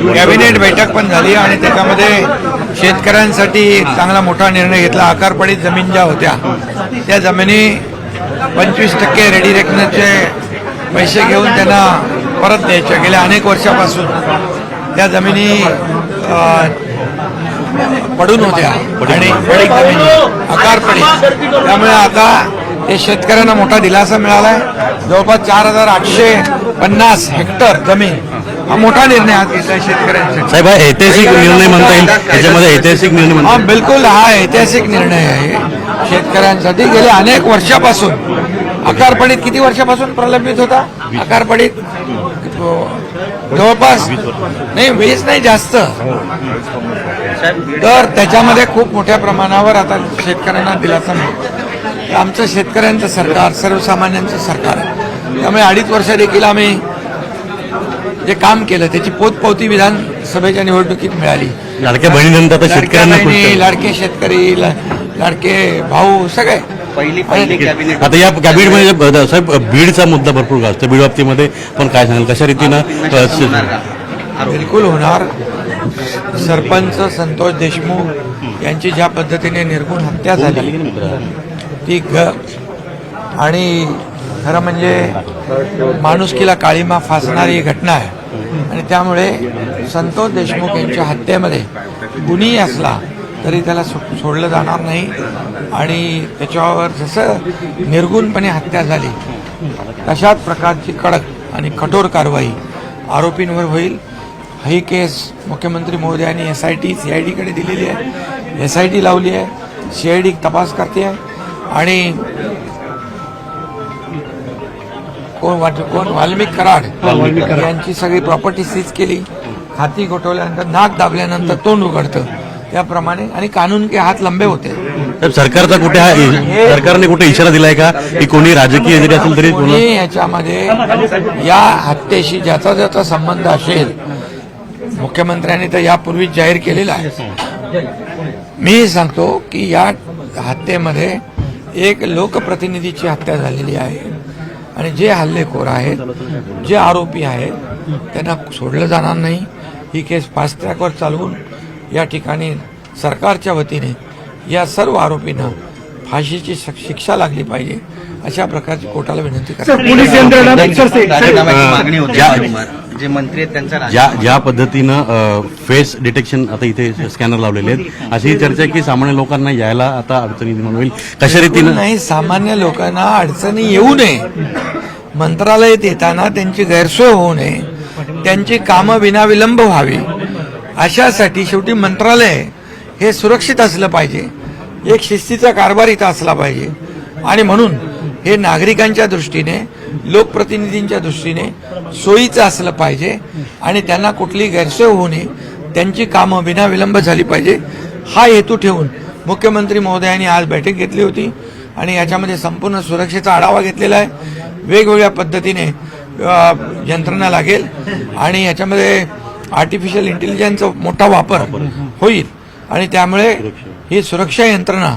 Cabinet बैठक पण झाली आणि त्याच्यामध्ये शेतकऱ्यांसाठी एक चांगला मोठा निर्णय घेतला. आकारपडीत जमीन ज्या होत्या त्या जमिनी पंचवीस टक्के रेडी रेकनरचे पैसे घेऊन त्यांना परत द्यायच्या गेल्या अनेक वर्षापासून त्या जमिनी पडून होत्या. आणि पडीक जमिनी त्यामुळे आता ते शेतकऱ्यांना मोठा दिलासा मिळाला आहे जवळपास चार हजार आठशे पन्नास हेक्टर जमीन. हा मोठा निर्णय आज घेतलाय शेतकऱ्यांसाठी. साहेब हा ऐतिहासिक निर्णय म्हणता येईल. याच्यामध्ये ऐतिहासिक निर्णय म्हणता हा येईल. बिलकुल हा ऐतिहासिक निर्णय आहे. शेतकऱ्यांसाठी गेल्या अनेक वर्षापासून आकारपडीत किती वर्षापासून प्रलंबित होता? आकारपडीत जवळपास नाही वीस नाही जास्त. तर त्याच्यामध्ये खूप मोठ्या प्रमाणावर आता शेतकऱ्यांना दिलासा मिळतो. तर आमचं शेतकऱ्यांचं सरकार सर्वसामान्यांचं सरकार आहे. त्यामुळे अडीच वर्ष देखील आम्ही जे काम केलं त्याची पोचपावती विधानसभेच्या निवडणुकीत मिळाली. लाडक्या बहिणीनंतर शेतकऱ्यांना लाडके शेतकरी ला- लाडके भाऊ सगळे. पहिली पहिली कॅबिनेट आता या कॅबिनेटमध्ये साहेब बीडचा मुद्दा भरपूर गाजतो. बीड बाबतीमध्ये पण काय सांगाल? कशा रीतीनं बिलकुल होणार. सरपंच संतोष देशमुख यांची ज्या पद्धतीने निर्गुण हत्या झाली ती आणि खरं म्हणजे माणुसकीला काळीमा फासणारी ही घटना आहे. आणि त्यामुळे संतोष देशमुख यांच्या हत्येमध्ये गुन्ही असला तरी त्याला सो सोडलं जाणार नाही. आणि त्याच्यावर जसं निर्गुणपणे हत्या झाली तशाच प्रकारची कडक आणि कठोर कारवाई आरोपींवर होईल. ही केस मुख्यमंत्री महोदयांनी S I T C I डीकडे दिलेली आहे. एस आय टी लावली आहे. सी आय डी तपास करते आहे. आणि कोण वाट कोण वाल्मिक कराड यांची सगळी प्रॉपर्टी सीज केली. हाती गोठवल्यानंतर नाक दाबल्यानंतर तोंड उघडतं. त्याप्रमाणे आणि कानून के हात लंबे होते. सरकारचा कुठे हा सरकारने कुठे इशारा दिलाय का? की कोणी राजकीय जरी असेल तरी कोणा- याच्यामध्ये या हत्येशी ज्याचा ज्याचा संबंध असेल मुख्यमंत्र्यांनी तर यापूर्वी जाहीर केलेला आहे. मी सांगतो की या हत्येमध्ये एक लोकप्रतिनिधीची हत्या झालेली आहे. आणि जे हल्लेखोर आहेत जे आरोपी आहेत त्यांना सोडलं जाणार नाही. ही केस फास्ट ट्रॅकवर चालवून या ठिकाणी सरकारच्या वतीने या सर्व आरोपींना फाशीची शिक- शिक्षा लागली पाहिजे अशा प्रकारची कोर्टाला विनंती करतो. जे मंत्री आहेत त्यांचा ज्या ज्या पद्धतीनं फेस डिटेक्शन आता इथे स्कॅनर लावलेले आहेत अशी चर्चा आहे की सामान्य लोकांना यायला आता अडचणी निर्माण होईल. कशा रीतीनं? नाही सामान्य लोकांना अडचणी येऊ नये. मंत्रालयात येताना त्यांची गैरसोय होऊ नये. त्यांची कामं विनाविलंब व्हावी. अशासाठी शेवटी मंत्रालय हे सुरक्षित असलं पाहिजे. एक शिस्तीचा कारभार इथं असला पाहिजे. आणि म्हणून हे नागरिकांच्या दृष्टीने लोकप्रतिनिधींच्या दृष्टीने सोयीचं असलं पाहिजे आणि त्यांना कुठली गैरसोय होऊ नये त्यांची कामं विनाविलंब झाली पाहिजे हा हेतू ठेवून मुख्यमंत्री महोदयांनी आज बैठक घेतली होती आणि याच्यामध्ये संपूर्ण सुरक्षेचा आढावा घेतलेला आहे. वेगवेगळ्या पद्धतीने यंत्रणा लागेल आणि याच्यामध्ये आर्टिफिशियल इंटेलिजन्सचा मोठा वापर होईल आणि त्यामुळे ही सुरक्षा यंत्रणा